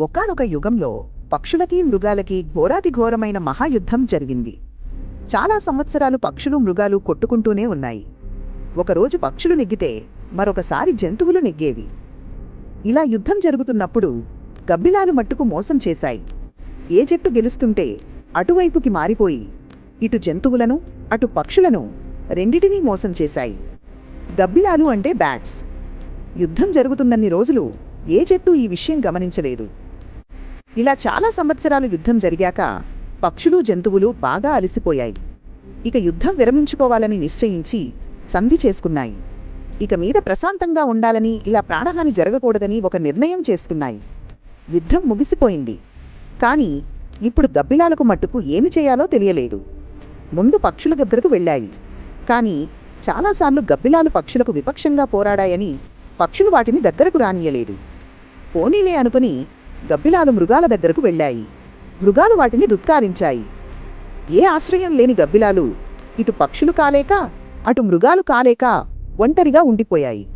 ఒకానొక యుగంలో పక్షులకి మృగాలకి ఘోరాతిఘోరమైన మహాయుద్ధం జరిగింది. చాలా సంవత్సరాలు పక్షులు మృగాలు కొట్టుకుంటూనే ఉన్నాయి. ఒకరోజు పక్షులు నెగ్గితే మరొకసారి జంతువులు నెగ్గేవి. ఇలా యుద్ధం జరుగుతున్నప్పుడు గబ్బిలాలు మట్టుకు మోసం చేశాయి. ఏ జట్టు గెలుస్తుంటే అటువైపుకి మారిపోయి ఇటు జంతువులను అటు పక్షులను రెండిటినీ మోసం చేశాయి. గబ్బిలాలు అంటే బ్యాట్స్. యుద్ధం జరుగుతున్నన్ని రోజులు ఏ జట్టు ఈ విషయం గమనించలేదు. ఇలా చాలా సంవత్సరాలు యుద్ధం జరిగాక పక్షులు జంతువులు బాగా అలసిపోయాయి. ఇక యుద్ధం విరమించుకోవాలని నిశ్చయించి సంధి చేసుకున్నాయి. ఇక మీద ప్రశాంతంగా ఉండాలని ఇలా ప్రాణహాని జరగకూడదని ఒక నిర్ణయం చేసుకున్నాయి. యుద్ధం ముగిసిపోయింది. కానీ ఇప్పుడు గబ్బిలాలకు మట్టుకు ఏమి చేయాలో తెలియలేదు. ముందు పక్షుల దగ్గరకు వెళ్ళాయి. కానీ చాలాసార్లు గబ్బిలాలు పక్షులకు విపక్షంగా పోరాడాయని పక్షులు వాటిని దగ్గరకు రానియలేదు. పోనీలే అనుకుని గబ్బిలాలు మృగాల దగ్గరకు వెళ్ళాయి. మృగాలు వాటిని దుత్కారించాయి. ఏ ఆశ్రయం లేని గబ్బిలాలు? ఇటు పక్షులు కాలేక అటు మృగాలు కాలేక ఒంటరిగా ఉండిపోయాయి.